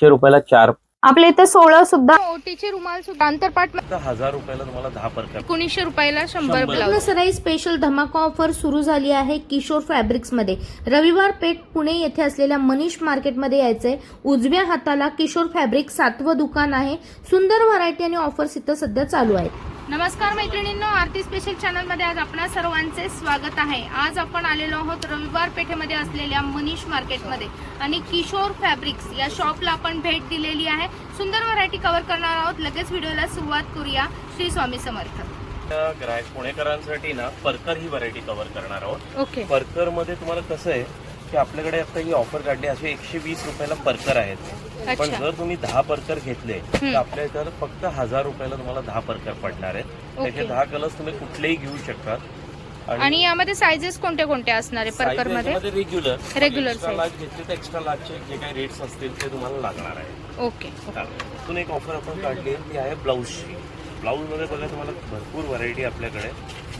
एकोणीसशे रुपयाला चार आपल्या इथे सोळा सुद्धा ओटीचे रुमाल सुद्धा फक्त हजार रुपयाला तुम्हाला दहा परकर एकोणीसशे रुपयाला शंभर. ब्लाउज सराई स्पेशल धमाका ऑफर सुरू झाली आहे किशोर फॅब्रिक्समध्ये. रविवार पेठ पुणे येथे असलेल्या मनीष मार्केटमध्ये यायचंय. उजव्या हाताला किशोर फॅब्रिक सातवं दुकान आहे. सुंदर व्हरायटी आणि ऑफर्स इथं सध्या चालू आहेत. नमस्कार मैत्रिणींनो आरती स्पेशल चॅनलमध्ये आज आपणा सर्वांचे स्वागत आहे. आज आपण आलेलो आहोत रविवार पेठेमध्ये असलेल्या मनीष मार्केटमध्ये आणि किशोर फॅब्रिक्स या शॉपला आपण भेट दिलेली आहे. सुंदर व्हरायटी कव्हर करणार आहोत. लगेच व्हिडिओला सुरुवात करूया. श्री स्वामी समर्थ. ग्राहक पुणेकरांसाठी ना परकर ही व्हरायटी कव्हर करणार आहोत. ओके. परकरमध्ये तुम्हाला कसं आहे की आपल्याकडे आता ही ऑफर काढली असे एकशे वीस रुपयाला परकर आहेत. पण जर तुम्ही दहा परकर घेतले तर आपल्या इथं फक्त हजार रुपयाला तुम्हाला दहा परकर पडणार आहेत. त्याचे दहा कलर्स तुम्ही कुठलेही घेऊ शकतात. आणि यामध्ये सायझेस कोणते कोणते असणार आहे परकरमध्ये रेग्युलर size. लार्ज घेतले तर एक्स्ट्रा लार्जचे जे काही रेट्स असतील ते तुम्हाला लागणार आहे. ओके त्यातून एक ऑफर आपण काढली ती आहे ब्लाऊजची ब्लाऊजमध्ये बघा तुम्हाला भरपूर व्हरायटी आपल्याकडे.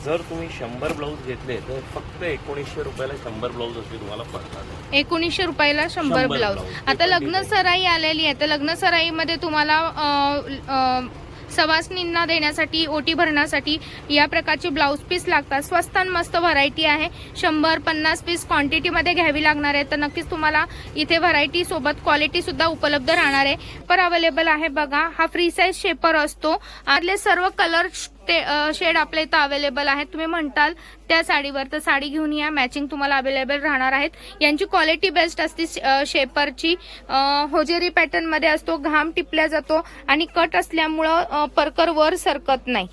जर तुम्ही शंभर ब्लाऊज घेतले तर फक्त एकोणीसशे रुपयाला शंभर ब्लाऊज असे तुम्हाला पडतात. एकोणीसशे रुपयाला शंभर ब्लाऊज. आता लग्न सराई आलेली आहे तर लग्न सराईमध्ये तुम्हाला अं, अं, सवासनींना देण्यासाठी ओटी भरण्यासाठी या प्रकारचे ब्लाऊज पीस लागतात. स्वस्त आणि मस्त व्हरायटी आहे. शंभर पन्नास पीस क्वांटिटीमध्ये घ्यावी लागणार आहे. तर नक्कीच तुम्हाला इथे व्हरायटी सोबत क्वालिटी सुद्धा उपलब्ध राहणार आहे. पर अवेलेबल आहे बघा हा फ्री साईज शेपर असतो. आतले सर्व कलर ते शेड आपल्या इथं अवेलेबल आहेत. तुम्ही म्हणताल त्या साडीवर तर साडी घेऊन या. मॅचिंग तुम्हाला अवेलेबल राहणार आहेत. यांची क्वालिटी बेस्ट असते शेपरची होजेरी पॅटर्नमध्ये असतो घाम टिपल्या जातो आणि कट असल्यामुळं परकर वर सरकत नाही.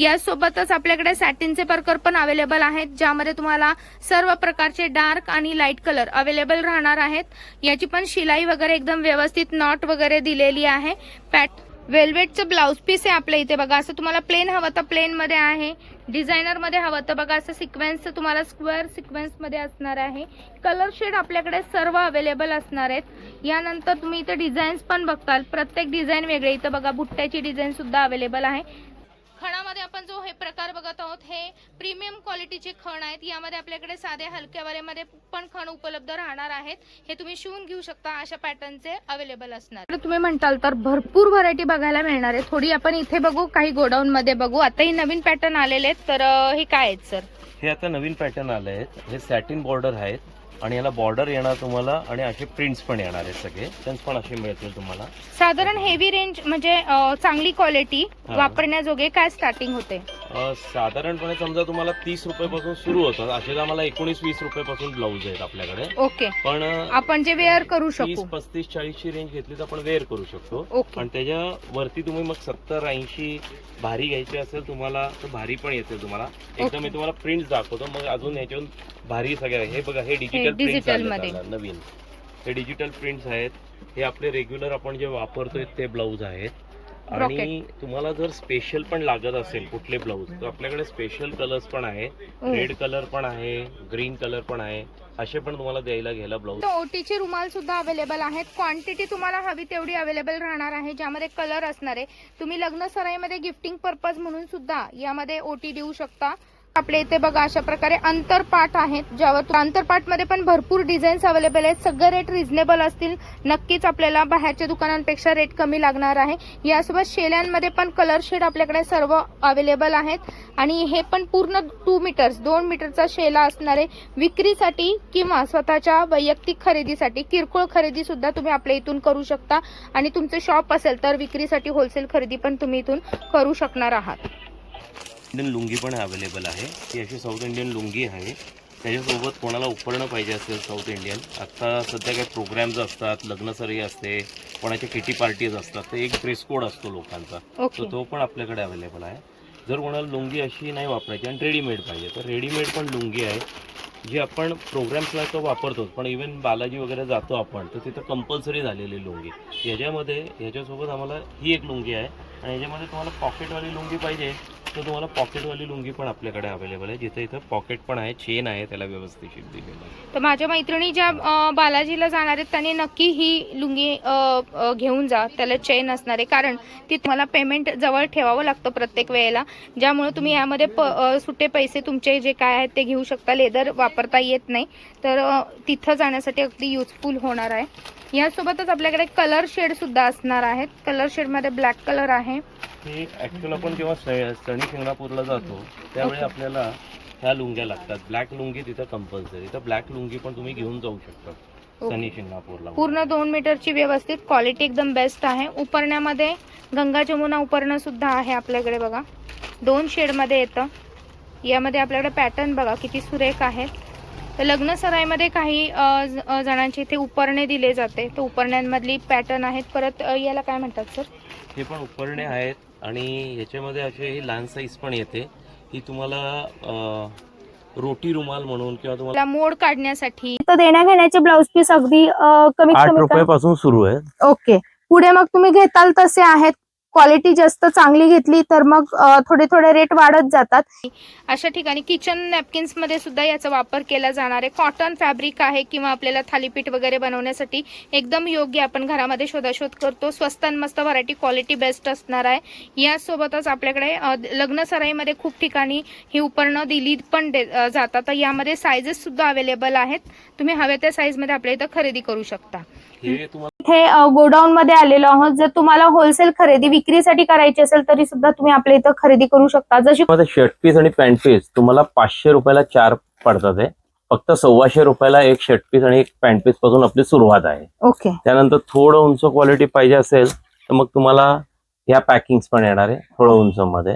यासोबतच आपल्याकडे सॅटिनचे परकर पण अवेलेबल आहेत ज्यामध्ये तुम्हाला सर्व प्रकारचे डार्क आणि लाइट कलर अवेलेबल राहणार आहेत. याची पण शिलाई वगैरे एकदम व्यवस्थित नॉट वगैरे दिलेली आहे. पॅट वेल्वेटचं ब्लाऊज पीस आहे आपल्या इथे. बघा असं तुम्हाला प्लेन हवं तर प्लेनमध्ये आहे. डिझायनरमध्ये हवं तर बघा असं सिक्वेन्स तुम्हाला स्क्वेअर सिक्वेन्समध्ये असणार आहे. कलर शेड आपल्याकडे सर्व अवेलेबल असणार आहेत. यानंतर तुम्ही इथे डिझाईन्स पण बघताल. प्रत्येक डिझाईन वेगळे. इथं बघा बुट्ट्याची डिझाईन सुद्धा अवेलेबल आहे. खणामध्ये आपण जो हे प्रकार बघत आहोत हे प्रीमियम क्वालिटीचे खण आहेत. यामध्ये आपल्याकडे साध्या हलक्या वाऱ्यामध्ये पण खण उपलब्ध राहणार आहेत. हे तुम्ही शिवून घेऊ शकता. अशा पॅटर्नचे अवेलेबल असणार. तर तुम्ही म्हणताल तर भरपूर व्हरायटी बघायला मिळणार आहे. थोडी आपण इथे बघू काही गोडाऊन मध्ये बघू. आता ही नवीन पॅटर्न आलेले आहेत. तर हे काय आहेत सर हे आता नवीन पॅटर्न आले आहेत. हे सॅटिन बॉर्डर आहेत. आणि याला बॉर्डर येणार तुम्हाला आणि असे प्रिंट्स पण येणार आहेत सगळे. प्रिंट्स पण असे मिळतील तुम्हाला. साधारण हेवी रेंज म्हणजे अं, चांगली क्वालिटी हा. वापरण्याजोगे काय स्टार्टिंग होते? अ, साधारणपणे समजा तुम्हाला तीस रुपयापासून सुरू होतात. असे आम्हाला एकोणीस वीस रुपयापासून ब्लाऊज आहेत आपल्याकडे. ओके पण आपण जे वेअर करू तीस शकू पस्तीस चाळीसची रेंज घेतली तर आपण वेअर करू शकतो. ओके आणि त्याच्या वरती तुम्ही मग सत्तर ऐंशी भारी घ्यायची असेल तुम्हाला तर भारी पण येतील तुम्हाला. एकदा मी तुम्हाला प्रिंट दाखवतो. मग अजून ह्याच्याहून भारी सगळ्या हे बघा हे डिजिटल digital मध्ये. नवीन. हे डिजिटल प्रिंट्स आहेत. हे आपले रेग्युलर आपण जे वापरतोय ते ब्लाऊज आहेत. आणि तुम्हाला जर स्पेशल पण लागत असेल कुठले ब्लाऊज तर आपल्याकडे स्पेशल कलर्स पण आहे. हो. रेड कलर पण आहे ग्रीन कलर पण आहे. असे पण तुम्हाला द्यायला घ्यायला ब्लाऊज ओटीचे रुमाल सुद्धा अवेलेबल आहेत. क्वांटिटी तुम्हाला हवी तेवढी अवेलेबल राहणार आहे ज्यामध्ये कलर असणार आहे. तुम्ही लग्न सराईमध्ये गिफ्टिंग पर्पज म्हणून सुद्धा यामध्ये ओटी देऊ शकता. आपल्या इथे बघा अशा प्रकारे अंतरपाठ आहेत ज्यावर अंतरपाठमध्ये पण भरपूर डिझाईन्स अवेलेबल आहेत. सगळे रेट रिझनेबल असतील. नक्कीच आपल्याला बाहेरच्या दुकानांपेक्षा रेट कमी लागणार आहे. यासोबत शेल्यांमध्ये पण कलर शेड आपल्याकडे सर्व अवेलेबल आहेत. आणि हे पण पूर्ण टू मीटर्स दोन मीटरचा शेला असणारे विक्रीसाठी किंवा स्वतःच्या वैयक्तिक खरेदीसाठी किरकोळ खरेदी सुद्धा तुम्ही आपल्या इथून करू शकता. आणि तुमचं शॉप असेल तर विक्रीसाठी होलसेल खरेदी पण तुम्ही इथून करू शकणार आहात. इंडियन लुंगी पण अवेलेबल आहे. ती अशी साऊथ इंडियन लुंगी आहे. त्याच्यासोबत कोणाला उपरणं पाहिजे असेल साऊथ इंडियन आता सध्या काही प्रोग्राम्स असतात लग्नसरी असते कोणाच्या किटी पार्टीज असतात तर एक ड्रेस कोड असतो लोकांचा. तर तो पण आपल्याकडे अवेलेबल आहे. जर कोणाला लुंगी अशी नाही वापरायची आणि रेडीमेड पाहिजे तर रेडीमेड पण लुंगी आहे. जी आपण प्रोग्राम्सला तर वापरतोच पण इवन बालाजी वगैरे जातो आपण तर तिथं कंपल्सरी झालेली लुंगी. ह्याच्यामध्ये ह्याच्यासोबत आम्हाला ही एक लुंगी आहे. आणि ह्याच्यामध्ये तुम्हाला पॉकेटवाली लुंगी पाहिजे तर तुम्हाला पॉकेटवाली लुंगी पण आपल्याकडे अवेलेबल आहे. जिथे इथं पॉकेट पण आहे चेन आहे त्याला व्यवस्थित दिलेलं आहे. तर माझ्या मैत्रिणी ज्या बालाजीला जाणार आहेत त्यांनी नक्की ही लुंगी घेऊन जा. त्याला चेन असणार आहे. कारण ती तुम्हाला पेमेंट जवळ ठेवावं लागतं प्रत्येक वेळेला. ज्यामुळे तुम्ही यामध्ये प अं, सुट्टे पैसे तुमचे जे काय आहेत ते घेऊ शकता. लेदर वापरता येत नाही. तर तिथं जाण्यासाठी अगदी युजफुल होणार आहे. यासोबतच आपल्याकडे कलर शेड सुद्धा असणार आहेत. कलर शेडमध्ये ब्लॅक कलर आहे. हे ऍक्च्युअल आपण जेव्हा स- सनी शिंगणापूरला जातो त्यावेळी. आपल्याला ह्या लुंग्या लागतात. ब्लॅक लुंगी तिथं कंपल्सरी तर ब्लॅक लुंगी पण तुम्ही घेऊन जाऊ शकता. सनी शिंगणापूरला पूर्ण दोन मीटरची व्यवस्थित क्वालिटी एकदम बेस्ट आहे. उपरण्यामध्ये गंगा जमुना उपरणं सुद्धा आहे आपल्याकडे बघा. दोन शेडमध्ये येतं. यामध्ये आपल्याकडे पॅटर्न बघा किती सुरेख आहेत तर लग्न सराईमध्ये काही अ, ज- अ, जणांचे इथे उपरणे दिले जाते. तर उपरण्यांमधली पॅटर्न आहेत. परत अ, याला काय म्हणतात सर हे पण उपरणे आहेत. आणि याच्यामध्ये असे ही लहान साईज पण येते. ही तुम्हाला रोटी रुमाल म्हणून किंवा तुम्हाला मोड काढण्यासाठी. तर देण्या घेण्याचे ब्लाऊज पीस अगदी अ, कमीत आठ कमी रुपयापासून सुरू आहे ओके. पुढे मग तुम्ही घेताल तसे आहेत क्वालिटी जास्त चांगली घेतली तर मग थोडे थोडे रेट वाढत जातात. अशा ठिकाणी किचन नॅपकिन्समध्ये सुद्धा याचा वापर केला जाणार आहे. कॉटन फॅब्रिक आहे किंवा आपल्याला थालीपीठ वगैरे बनवण्यासाठी एकदम योग्य आपण घरामध्ये शोधाशोध करतो. स्वस्त आणि मस्त व्हरायटी क्वालिटी बेस्ट असणार आहे. यासोबतच आपल्याकडे लग्न सराईमध्ये खूप ठिकाणी ही उपरणं दिली पण जातात. तर यामध्ये सायझेस सुद्धा अवेलेबल आहेत. तुम्ही हव्या त्या साईजमध्ये आपल्या इथं खरेदी करू शकता. इथे गोडाऊन मध्ये आलेलो आहोत. जर तुम्हाला होलसेल खरेदी विक्रीसाठी करायची असेल तरी सुद्धा तुम्ही आपल्या इथं खरेदी करू शकता. जशी शर्ट पीस आणि पॅन्ट पीस तुम्हाला पाचशे रुपयाला चार पडतात आहे फक्त सव्वाशे रुपयाला एक शर्ट पीस आणि एक पॅन्ट पीसपासून आपली सुरुवात आहे. ओके. त्यानंतर थोडं उंच क्वालिटी पाहिजे असेल तर मग तुम्हाला ह्या पॅकिंग्स पण येणार आहे थोडं उंच मध्ये.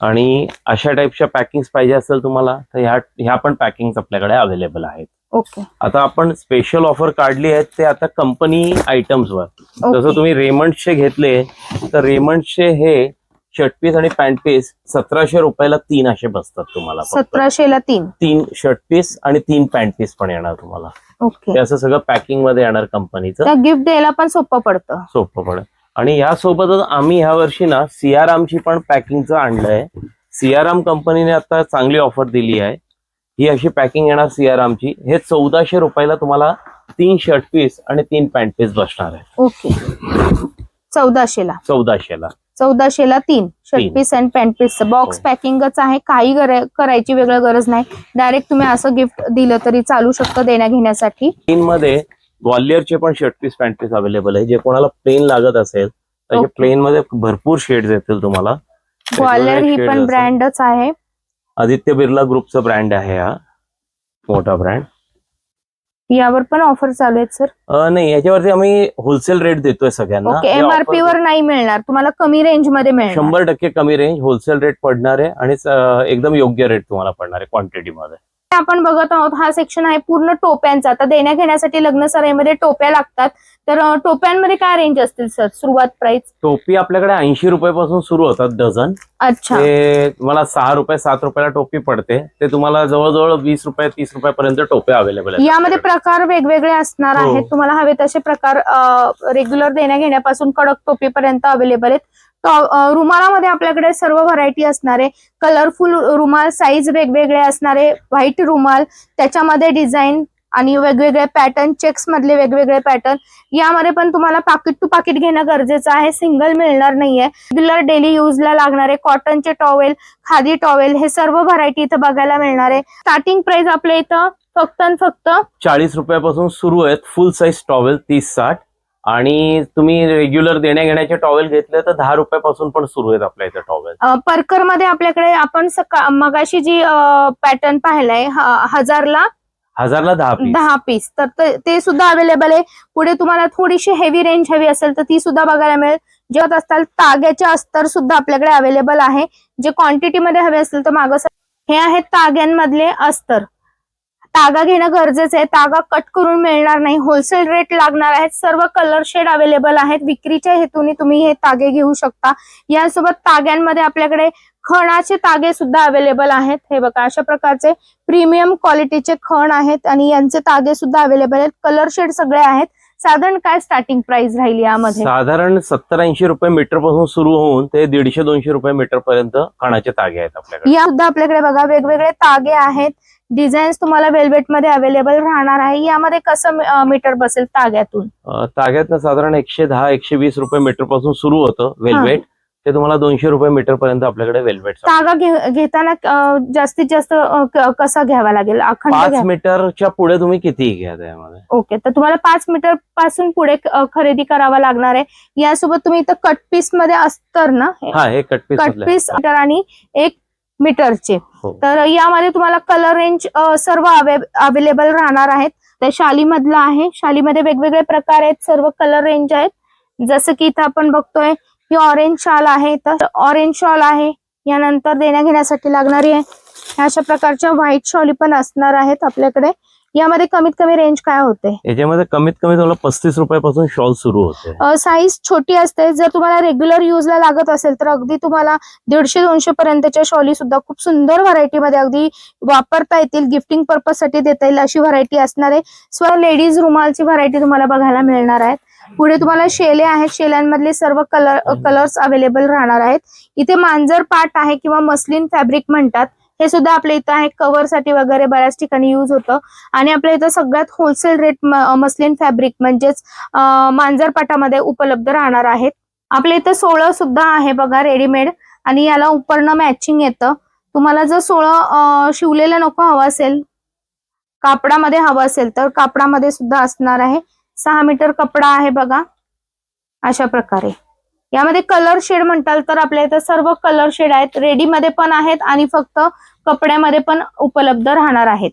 आणि अशा टाईपच्या पॅकिंग्स पाहिजे असेल तुम्हाला तर ह्या ह्या पण पॅकिंग आपल्याकडे अवेलेबल आहेत. ओके. आता आपण स्पेशल ऑफर काढली आहे ते आता कंपनी आयटम्सवर जसं तुम्ही रेमंडचे घेतले तर रेमंडचे हे शर्ट पीस आणि पॅन्ट पीस सतराशे रुपयाला तीन असे बसतात तुम्हाला फक्त. सतराशेला तीन. तीन शर्ट पीस आणि तीन पॅन्ट पीस पण येणार तुम्हाला. ओके. ते असं सगळं पॅकिंगमध्ये येणार कंपनीचं गिफ्ट द्यायला पण सोपं पडतं. सोपं पडेल आणि यासोबतच आम्ही ह्या वर्षी ना सियारामची पण पॅकिंगचं आणलंय. सियाराम कंपनीने आता चांगली ऑफर दिली आहे. ही अशी पॅकिंग येणार सियारामची हे चौदाशे रुपयाला तुम्हाला तीन शर्ट पीस आणि तीन पॅन्ट पीस बसणार आहे. ओके चौदाशेला. चौदाशेला. चौदाशेला तीन shirt. Piece and pant piece box. पॅकिंगच आहे. काही करायची वेगळं गरज नाही. डायरेक्ट तुम्ही असं गिफ्ट दिलं तरी चालू शकतं देण्या घेण्यासाठी तीन मध्ये ग्वालियरचे पण shirt piece pant piece available आहे. जे कोणाला प्लेन लागत असेल तर. प्लेन मध्ये भरपूर शेड्स येतील तुम्हाला. ग्वालियर ही पण. ब्रँडच आहे. आदित्य बिर्ला ग्रुपचा ब्रँड आहे हा. मोठा ब्रँड यावर पण ऑफर चालू आहेत सर नाही याच्यावरती आम्ही होलसेल रेट देतोय सगळ्यांना. ओके एमआरपी offer वर नाही मिळणार. तुम्हाला कमी रेंजमध्ये मिळणार. शंभर टक्के कमी रेंज होलसेल रेट पडणार आहे आणि एकदम योग्य रेट तुम्हाला पडणार आहे क्वांटिटी मध्ये. आपण बघत आहोत हा सेक्शन आहे पूर्ण टोप्यांचा. आता देण्या घेण्यासाठी लग्न सराईमध्ये टोप्या लागतात. तर टोप्यांमध्ये काय रेंज असतील सर सुरुवात प्राइस टोपी आपल्याकडे ऐंशी रुपयापासून सुरू होतात डझन. अच्छा. ते तुम्हाला सहा रुपये सात रुपयाला टोपी पडते. ते तुम्हाला जवळजवळ वीस रुपये तीस रुपयापर्यंत टोपे अवेलेबल आहेत यामध्ये. प्रकार वेगवेगळे असणार हो. आहेत. तुम्हाला हवे तसे प्रकार रेग्युलर देण्या घेण्यापासून कडक टोपीपर्यंत अवेलेबल आहेत. रुमालामध्ये आपल्याकडे सर्व व्हरायटी असणारे कलरफुल रुमाल साईज वेगवेगळे असणारे व्हाईट रुमाल त्याच्यामध्ये डिझाईन आणि वेगवेगळे पॅटर्न चेक्स मधले वेगवेगळे पॅटर्न यामध्ये पण तुम्हाला पाकिट टू पाकिट घेणं गरजेचं आहे. सिंगल मिळणार नाहीये. रेग्युलर डेली यूजला लागणारे कॉटनचे टॉवेल खादी टॉवेल हे सर्व व्हरायटी इथं बघायला मिळणार आहे. स्टार्टिंग प्राइस आपल्या इथं फक्त आणि फक्त चाळीस रुपयापासून सुरू आहेत. फुल साईज टॉवेल तीस साठ. आणि तुम्ही रेग्युलर देण्या घेण्याचे टॉवेल घेतले तर दहा रुपयापासून पण सुरू आहेत आपल्या इथे टॉवेल परकरमध्ये आपल्याकडे आपण सका मगाशी जी पॅटर्न पाहिलाय हजारला हजारला दहा पीस दहा पीस तर ते- सुद्धा अवेलेबल आहे. पुढे तुम्हाला थोडीशी हेवी रेंज हवी असेल तर ती सुद्धा बघायला मिळेल. जेवत असताल ताग्याचे अस्तर सुद्धा आपल्याकडे अवेलेबल आहे. जे क्वांटिटी मध्ये हवे असतील तर मागं हे आहेत ताग्यांमधले अस्तर. तागा घेणं गरजेचं आहे. तागा कट करून मिळणार नाही. होलसेल रेट लागणार आहेत. सर्व कलर शेड अवेलेबल आहेत. विक्रीच्या हेतूने तुम्ही हे तागे घेऊ शकता. यासोबत ताग्यांमध्ये आपल्याकडे खणाचे तागे सुद्धा अवेलेबल आहेत. हे बघा अशा प्रकारचे प्रीमियम क्वालिटीचे खण आहेत आणि यांचे तागे सुद्धा अवेलेबल आहेत. कलर शेड सगळे आहेत. साधारण काय स्टार्टिंग प्राइस राहील यामध्ये? साधारण सत्तर ऐंशी रुपये मीटरपासून सुरू होऊन ते दीडशे दोनशे रुपये मीटर पर्यंत खाणाचे तागे आहेत आपल्याकडे. या सुद्धा आपल्याकडे बघा वेगवेगळे तागे आहेत. डिझाईन्स तुम्हाला वेल्वेटमध्ये अवेलेबल राहणार आहे. यामध्ये कसं मीटर बसेल ताग्यातून? ताग्यातनं साधारण एकशे दहा एकशे वीस रुपये मीटरपासून सुरू होतं वेल्वेट ते तुम्हाला दोनशे रुपये मीटर पर्यंत आपल्याकडे वेल्वेट तागा घेताना जास्तीत जास्त कसा घ्यावा लागेल? अखंड पाच घ्या. मीटरच्या पुढे तुम्ही कितीही घ्या त्यामध्ये. ओके तर तुम्हाला पाच मीटरपासून पुढे खरेदी करावा लागणार आहे. यासोबत तुम्ही इथं कट पीसमध्ये अस्तर ना हा हे कटपीस कट पीस मीटर आणि एक मीटरचे हो. तर यामध्ये तुम्हाला कलर रेंज सर्व अवेलेबल राहणार आहेत. तर शालीमधलं आहे. शालीमध्ये वेगवेगळे प्रकार आहेत. सर्व कलर रेंज आहेत. जसं की इथं आपण बघतोय ही ऑरेंज शाल आहे. तर ऑरेंज शॉल आहे. यानंतर देण्या घेण्यासाठी लागणारी आहे. अशा प्रकारच्या व्हाईट शॉली पण असणार आहेत आपल्याकडे. यामध्ये कमीत कमी रेंज काय होते? याच्यामध्ये कमीत कमी तुम्हाला पस्तीस रुपयापासून शॉल सुरू होते. साईज छोटी असते. जर तुम्हाला रेग्युलर युजला लागत असेल तर अगदी तुम्हाला दीडशे दोनशे पर्यंतच्या शॉली सुद्धा खूप सुंदर व्हरायटीमध्ये अगदी वापरता येतील. गिफ्टिंग पर्पजसाठी देता येईल अशी व्हरायटी असणार आहे. स्व लेडीज रुमालची व्हरायटी तुम्हाला बघायला मिळणार आहेत. पुढे तुम्हाला शेले आहेत. शेल्यांमधले सर्व कलर कलर्स अवेलेबल राहणार आहेत. इथे मांजर पाट आहे किंवा मस्लिन फॅब्रिक म्हणतात. हे सुद्धा आपल्या इथं आहे. कव्हरसाठी वगैरे बऱ्याच ठिकाणी युज होतं. आणि आपल्या इथं सगळ्यात होलसेल रेट मस्लिन फॅब्रिक म्हणजेच अं, मांजरपाटामध्ये उपलब्ध राहणार आहेत. आपल्या इथं सोळं सुद्धा आहे बघा रेडीमेड आणि याला उपरणं मॅचिंग येतं. तुम्हाला जर सोळं शिवलेलं नको हवं असेल कापडामध्ये हवं असेल तर कापडामध्ये सुद्धा असणार आहे. सहा मीटर कपडा आहे बघा. अशा प्रकारे. यामध्ये कलर शेड म्हणताल तर आपल्या इथं सर्व कलर शेड आहेत. रेडीमध्ये पण आहेत आणि फक्त कपड्यामध्ये पण उपलब्ध राहणार आहेत.